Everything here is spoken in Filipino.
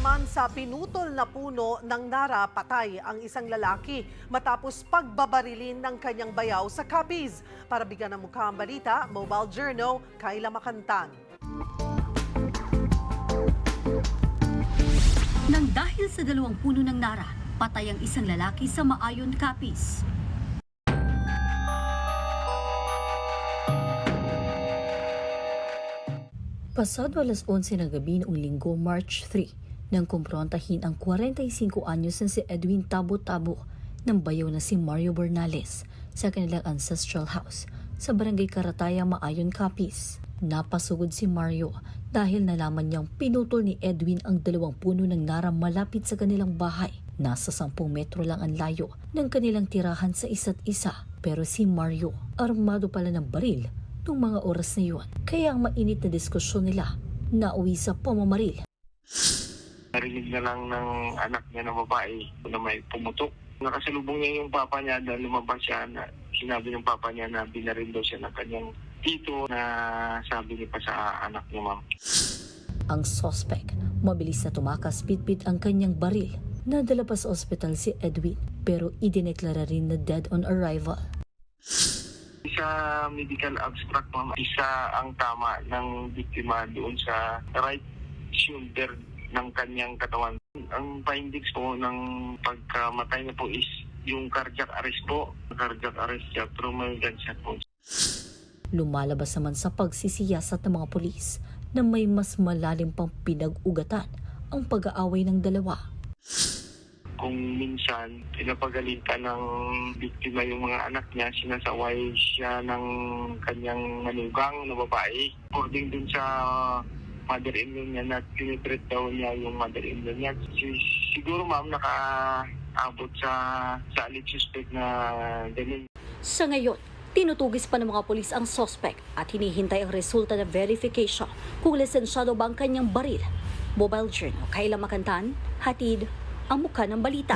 naman sa pinutol na puno ng Nara, patay ang isang lalaki matapos pagbabarilin ng kanyang bayaw sa Capiz. Para bigyan ng mukha ang balita, Mobile Journal, Kayla Makantan. Nang dahil sa dalawang puno ng Nara, patay ang isang lalaki sa Maayon, Capiz. Pasado alas 11 ng gabi noong linggo, March 3, nang kumprontahin ang 45 anyos na si Edwin Tabo-Tabo ng bayaw na si Mario Bernales sa kanilang ancestral house sa barangay Karataya, Maayon, Capiz. Napasugod si Mario dahil nalaman niyang pinutol ni Edwin ang dalawang puno ng nara malapit sa kanilang bahay. Nasa 10 metro lang ang layo ng kanilang tirahan sa isa't isa. Pero si Mario, armado pala ng baril nung mga oras na yun. Kaya ang mainit na diskusyon nila, nauwi sa pamamaril. Narinig na lang ng anak niya na babae na may pumutok. Nakasalubong niya yung papa niya dahil lumabas siya na sinabi ng papa niya na binaril daw siya ng kanyang tito na sabi niya pa sa anak niya ma'am. Ang suspect, mabilis na tumakas bitbit ang kanyang baril. Nadala pa sa ospital si Edwin pero idineklara rin na dead on arrival. Sa medical abstract ma'am, isa ang tama ng biktima doon sa right shoulder ng kanyang katawan. Ang findings po ng pagkamatay niya po is yung cardiac arrest po. Cardiac arrest siya may gunshot po Lumalabas naman sa pagsisiyasat ng mga pulis na may mas malalim pang pinag-ugatan ang pag-aaway ng dalawa. kung minsan pinapagalitan ng biktima yung mga anak niya, sinasaway siya ng kanyang manugang na babae. According dun sa mother-in-law niya na tinitreat daw niya yung mother-in-law niya. Si- Siguro ma'am nakaabot sa sa alleged suspect na ganun. Sa ngayon, tinutugis pa ng mga pulis ang suspect at hinihintay ang resulta ng verification kung lisensyado ba ang kanyang baril. Mobile Journal, Kayla Makantan, hatid ang mukha ng balita.